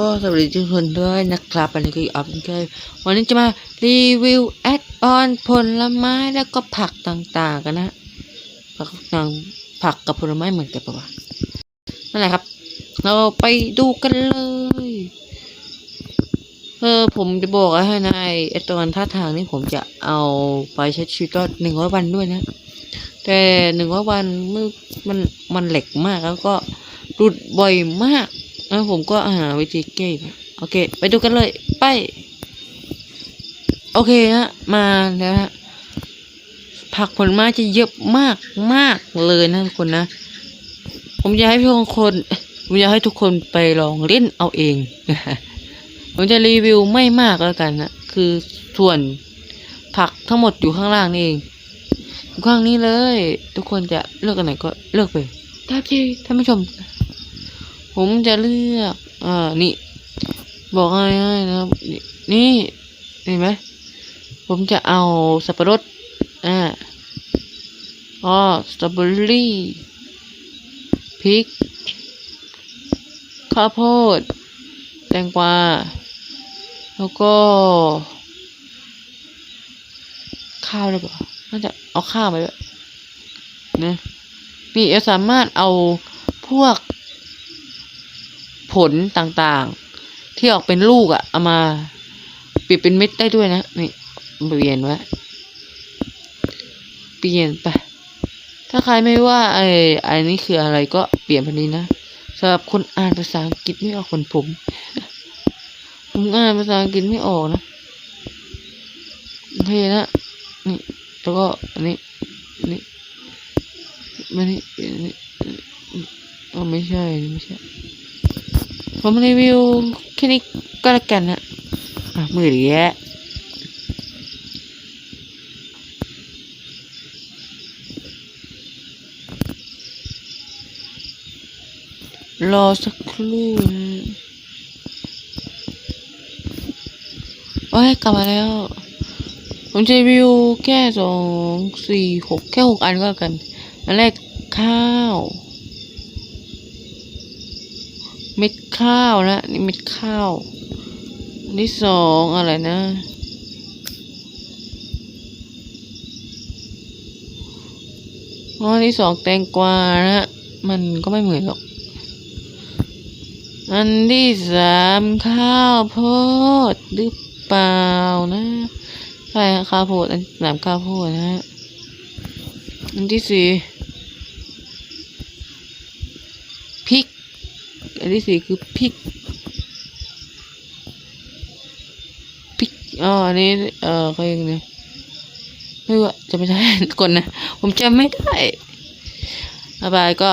ก็สวัสดีทุกคนด้วยนะครับอันนี้ก็อีกออฟเคยวันนี้จะมารีวิวแอดออนผลไม้แล้วก็ผักต่างๆกันนะผักต่างผักกับผลไม้เหมือนกันปะวะนั่นแหละครับ เราไปดูกันเลยเออผมจะบอกให้นายไอตอนท่าทางนี้ผมจะเอาไปใช้ชีวิตรอหนึ่งร้อยวันด้วยนะ แต่หนึ่งร้อยวันมันมันมันเหล็กมากแล้วก็หลุดบ่อยมาก แล้วผมก็หาวิธีแก้นะโอเค ไปดูกันเลยไป โอเคฮะ มาแล้วฮะผักผลไม้จะเยอะมากมากเลยนะทุกคนนะ ผมอยากให้ทุกคนผมอยากให้ทุกคนไปลองเล่นเอาเองผมจะรีวิวไม่มากแล้วกันนะคือส่วนผักทั้งหมดอยู่ข้างล่างนี่เองอยู่ข้างนี้เลย ทุกคนจะเลือกอันไหนก็เลือกไปถ้าที่ท่านผู้ชม ผมจะเลือก อ่า นี่ บอกง่ายๆนะครับ นี่เห็นไหม ผมจะเอาสับปะรด อ่าอ๋อสตรอเบอรี่พริก ข้าวโพด แตงกวา แล้วก็ ข้าวได้ปะน่าจะเอาข้าวไปด้วยนะนี่เราสามารถเอาพวก ผลต่างๆ ที่ออกเป็นลูกอะเอามาเปลี่ยนเป็นเม็ดได้ด้วยนะนี่เปลี่ยนไว้เปลี่ยนไป ถ้าใครไม่ว่าไอ้ไอ้นี่คืออะไรก็เปลี่ยนพันนี้นะสำหรับคนอ่านภาษาอังกฤษไม่ออกคนผม ผมอ่านภาษาอังกฤษไม่ออกนะโอเคนะนี่แล้วก็อันนี้นนี้มานี่อันนี้อ๋อไม่ใช่ไม่ใช่ ผมรีวิวแค่นี้ก็แล้วกันนะมือดีแยะรอสักครู่นะโอ้ยกลับมาแล้ว ผมจะรีวิวแค่สองสี่หกแค่หกอันก็แล้วกัน อันแรกข้า เม็ดข้าวนะนี่เม็ดข้าวอันที่สองอะไรนะอันที่สองแตงกวานะมันก็ไม่เหมือนหรอก อันที่สามข้าวโพดหรือเปล่านะใช่ข้าวโพดอันสามข้าวโพดนะฮะอันที่สี่พริก อันที่สี่คือพริกพริกอ๋ออันนี้เออเขาเองเนี่ยไม่ว่าจะไม่ได้ก่อนนะ ผมจำไม่ได้ต่อไปก็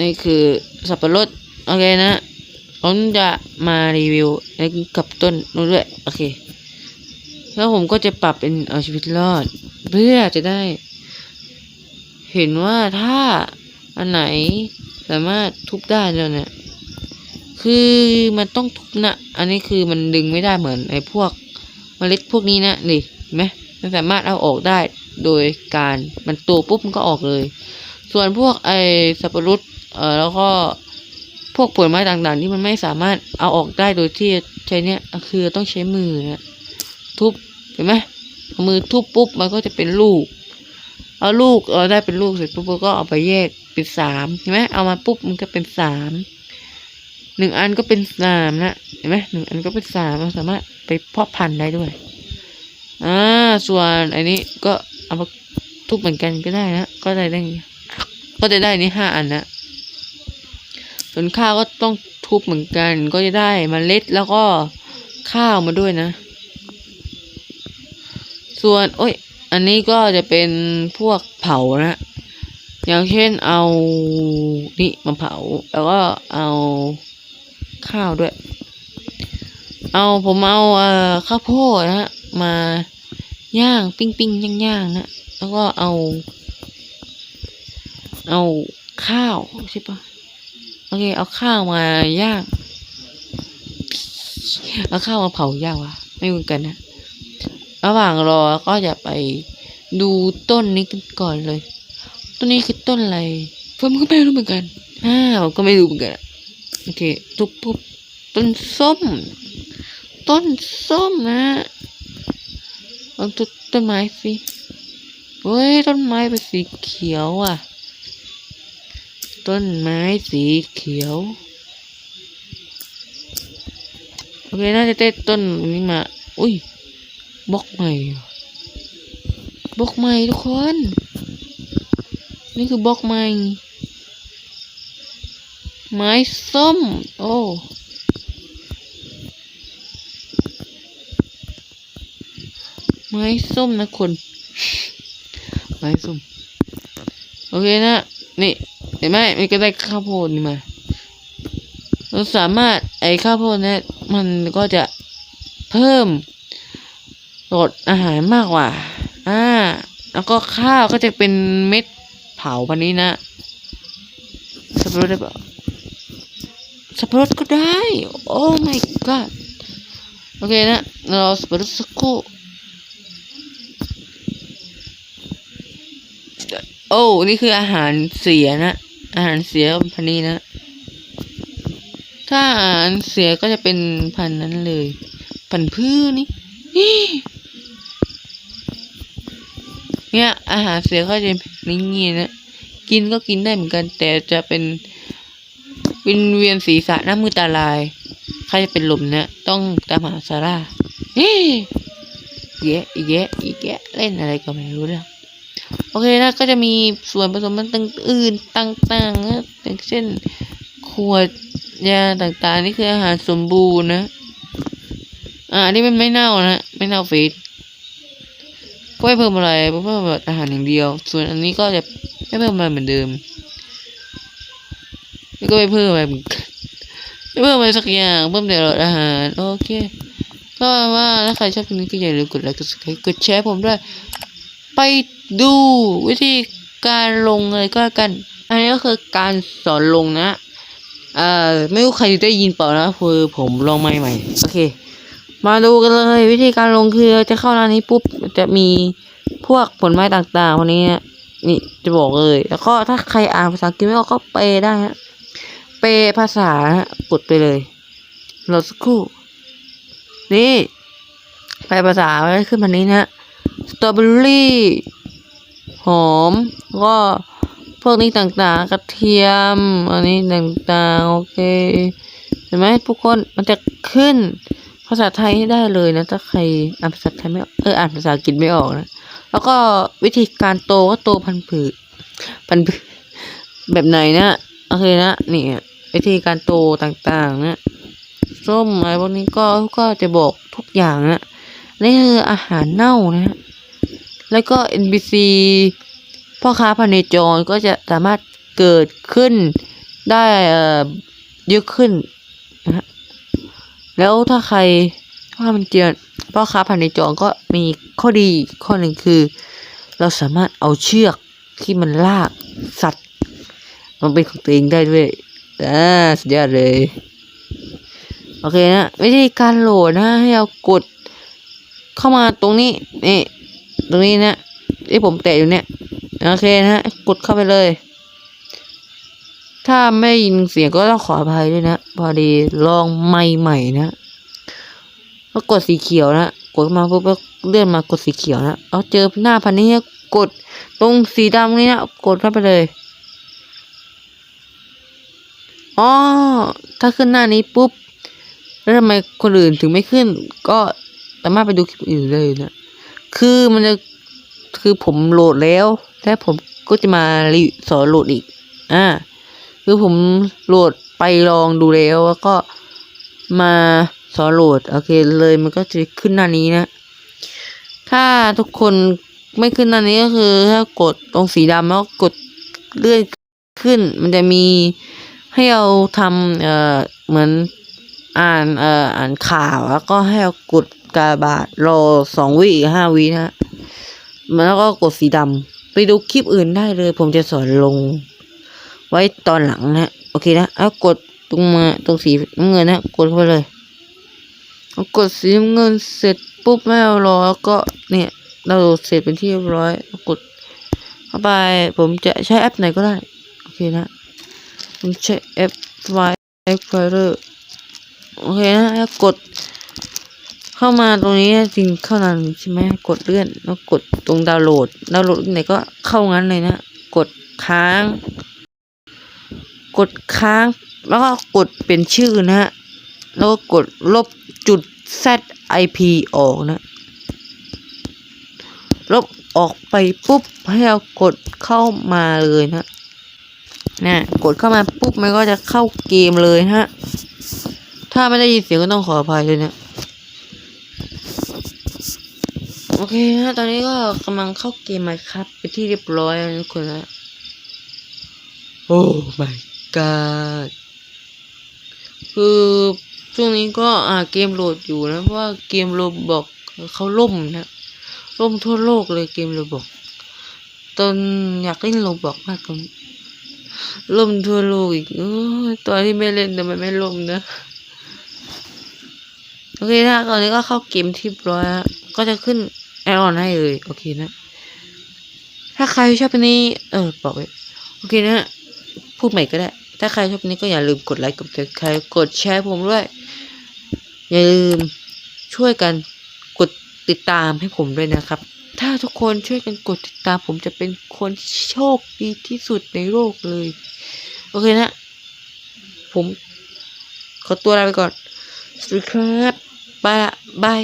นี่คือสับปะรดโอเคนะผมจะมารีวิวกับต้นนู้นด้วยโอเค แล้วผมก็จะปรับเป็นเอาชีวิตรอด เพื่อจะได้ เห็นว่าถ้าอันไหนสามารถทุบได้แล้วเนี่ย คือมันต้องทุบนะ อันนี้คือมันดึงไม่ได้เหมือนไอ้พวกเมล็ดพวกนี้นะนี่เห็นไหมมันสามารถเอาออกได้โดยการมันโตปุ๊บมันก็ออกเลย ส่วนพวกไอ้สับปะรดเอ่อแล้วก็พวกผลไม้ต่างๆ ที่มันไม่สามารถเอาออกได้โดยที่ใช้เนี่ยคือต้องใช้มือนะทุบเห็นไหมมือทุบปุ๊บมันก็จะเป็นลูก เอาลูกเออได้เป็นลูกเสร็จปุ๊บก็เอาไปแยกเป็นสามเห็นไหมเอามาปุ๊บมันก็เป็นสาม หนึ่งอันก็เป็นสามนะเห็นไหมหนึ่งอันก็เป็นสามเราสามารถไปเพาะพันธุ์ได้ด้วยอ่าส่วนอันนี้ก็เอามาทุบเหมือนกันก็ได้นะก็ได้ได้ก็จะได้นี่ห้าอันนะส่วนข้าวก็ต้องทุบเหมือนกัน ก็จะได้มเมล็ดแล้วก็ข้าวมาด้วยนะ ส่วนโอ้ยอันนี้ก็จะเป็นพวกเผานะอย่างเช่นเอานี่มาเผาแล้วก็เอา ข้าวด้วย เอาผมเอาเอ่อข้าวโพดนะฮะมาย่างปิ้งปิ้งย่างย่างนะแล้วก็เอา เอาข้าวใช่ปะโอเค เอาข้าวมาย่าง เอาข้าวมาเผาย่างวะไม่เหมือนกันนะระหว่างรอก็จะไปดูต้นนี้กันก่อนเลย ต้นนี้คือต้นอะไรผมก็ไม่รู้เหมือนกันอ่าผมก็ไม่รู้เหมือนกัน โอเคทุบปุ๊บต้นส้ม ต้นส้มนะลองต้นต้นไม้สิเฮ้ยต้นไม้เป็นสีเขียวอะ ต้นไม้สีเขียวโอเคน่าจะได้ต้นนี้มา อุ้ยบล็อกใหม่บล็อกใหม่ทุกคน นี่คือบล็อกใหม่ ไม้ส้ม โอ้ ไม้ส้มนะคน ไม้ส้ม โอเคนะ นี่เห็นไหมมันก็ได้ข้าวโพดนี่มา เราสามารถไอ้ข้าวโพดเนี่ยมันก็จะเพิ่มรสอาหารมากกว่า อ่า แล้วก็ข้าวก็จะเป็นเม็ดเผาพันนี้นะสับปะรดได้ปะ สับปะรดก็ได้ โอ้ my god โอเคนะ เราสับปะรดสักคู่โอ้ นี่คืออาหารเสียนะ อาหารเสียพันนี้นะ ถ้าอาหารเสียก็จะเป็นพันนั้นเลย พันพืชนี่ เนี่ย อาหารเสียก็จะเป็นอย่งนี้นะ กินก็กินได้เหมือนกัน แต่จะเป็น วินเวียนศีรษะหน้ามือตาลายใครจะเป็นลมเนี่ยต้องตามหาซาร่าเฮ้ยแยะอีกแยะอีกแยะเล่นอะไรก็ไม่รู้แล้วโอเคนะ ก็จะมีส่วนผสมมันต่างอื่นต่างๆนะอย่างเช่น ขวดยาต่างๆ นี่คืออาหารสมบูรณ์นะ อ่านี่มันไม่เน่านะ ไม่เน่าฟีดก็ไม่เพิ่มอะไรเพิ่มแบบอาหารอย่างเดียว ส่วนอันนี้ก็จะไม่เพิ่มอะไรเหมือนเดิม นี่ก็ไม่เพิ่มอะไรเหมือนกันไม่เพิ่มอะไรสักอย่างเพิ่มแต่รสอาหารโอเคก็ว่าถ้าใครชอบคลิปนี้ก็อย่าลืมกดไลค์กด subscribe กดแชร์ผมด้วย ไปดูวิธีการลงเลยก็แล้วกัน อันนี้ก็คือการสอนลงนะเอ่อไม่รู้ใครได้ยินเปล่านะคือผมลองใหม่ใหม่ๆโอเค มาดูกันเลยวิธีการลงคือจะเข้าร้านนี้ปุ๊บจะมีพวกผลไม้ต่างๆวันนี้นี่จะบอกเลย แล้วก็ถ้าใครอ่านภาษาอังกฤษไม่ออกก็เปได้ฮะ ปลภาษากดไปเลยรอสักครู่ นี่แปลภาษาไว้ขึ้นมานี้นะสตรอเบอรี่หอมก็พวกนี้ต่างๆ กระเทียม อันนี้ต่างๆ โอเค เห็นไหมทุกคนมันจะขึ้นภาษาไทยให้ได้เลยนะ ถ้าใครอ่านภาษาไทยไม่เอออ่านภาษาอังกฤษไม่ออกนะ แล้วก็วิธีการโตก็โตพันผืดพันผืดแบบไหนนะ โอเคนะนี่ วิธีการโตต่างๆนะส้มอะไรพวกนี้ก็ก็จะบอกทุกอย่างนะนี่คืออาหารเน่านะแล้วก็ NPC พ่อค้าพเนจรก็จะสามารถเกิดขึ้นได้เยอะขึ้นนะฮะแล้วถ้าใครว่ามันเจียพ่อค้าพเนจรก็มีข้อดีข้อหนึ่งคือ เราสามารถเอาเชือกที่มันลากสัตว์ มันเป็นของตัวเองได้ด้วย อ่าสุดยอดเลย โอเคนะวิธีการโหลดนะให้เรากด เข้ามาตรงนี้นี่ตรงนี้นะที่ผมแตะอยู่เนี่ยโอเคนะฮะกดเข้าไปเลย ถ้าไม่ยินเสียงก็ต้องขออภัยด้วยนะพอดีลองไม่ใหม่นะแล้วกดสีเขียวนะกดมาปุ๊บก็เลื่อนมากดสีเขียวนะแล้วเจอหน้าพันนี้กดตรงสีดำนี่นะกดเข้าไปเลย อ๋อถ้าขึ้นหน้านี้ปุ๊บแล้วทำไมคนอื่นถึงไม่ขึ้น ก็สามารถไปดูคลิปอื่นเลยนะคือมันจะคือผมโหลดแล้วแล้วผมก็จะมาสอนโหลดอีก อ่า คือผมโหลดไปลองดูแล้วแล้วก็มาสอนโหลดโอเคเลยมันก็จะขึ้นหน้านี้นะ ถ้าทุกคนไม่ขึ้นหน้านี้ก็คือถ้ากดตรงสีดำแล้วกดเลื่อนขึ้น มันจะมี ให้เราทำเอ่อเหมือนอ่านเอ่ออ่านข่าวแล้วก็ให้เรากดกาบาทรอสองวิห้าวินะแล้วก็กดสีดำไปดูคลิปอื่นได้เลย ผมจะสอนลง ไว้ตอนหลังนะโอเคนะแล้วกดตรงมาตรงสีน้ำเงินนะกดเข้าไปเลยเอากดสีน้ำเงินเสร็จปุ๊บไม่เอารอแล้วก็เนี่ยเราเสร็จเป็นที่เรียบร้อยกดเข้าไปผมจะใช้แอปไหนก็ได้ โอเคนะ ผมใช้แอปไฟแอปไฟเรอร์โอเคนะแล้วกด เข้ามาตรงนี้จริงเข้านานใช่ไหมกดเลื่อนแล้วกดตรงดาวน์โหลดดาวน์โหลดไหนก็เข้างั้นเลยนะ กดค้าง กดค้าง แล้วก็กดเป็นชื่อนะฮะแล้วก็กดลบจุด zip ออกนะ ลบออกไปปุ๊บให้เรากดเข้ามาเลยนะ นะกดเข้ามาปุ๊บมันก็จะเข้าเกมเลยนะฮะ ถ้าไม่ได้ยินเสียงก็ต้องขออภัยเลยนะโอเคนะตอนนี้ก็กำลังเข้าเกมมาครับ ไปที่เรียบร้อยแล้วนะทุกคนนะโอ้ my god คือช่วงนี้ก็อ่าเกมโหลดอยู่นะเพราะว่าเกมโรบอกเขาล่มนะล่มทั่วโลกเลยเกมโรบอกตอนอยากเล่นโรบอกมากตอนนี้ ล่มทั่วโลกอีกอตอนที่ไม่เล่นทำไมไม่ล่มนะ โอเคนะตอนนี้ก็เข้าเกมที่ร้อยก็จะขึ้นแอดออนให้เลย โอเคนะ ถ้าใครชอบนี้ เออบอกไว้โอเคนะ พูดใหม่ก็ได้ ถ้าใครชอบนนี้ก็อย่าลืมกดไลค์กดติดใครกดแชร์ผมด้วย อย่าลืมช่วยกันกดติดตามให้ผมด้วยนะครับ ถ้าทุกคนช่วยกันกดติดตามผมจะเป็นคนโชคดีที่สุดในโลกเลย โอเคนะ ผมขอตัวลาไปก่อน สวัสดีครับบายละบาย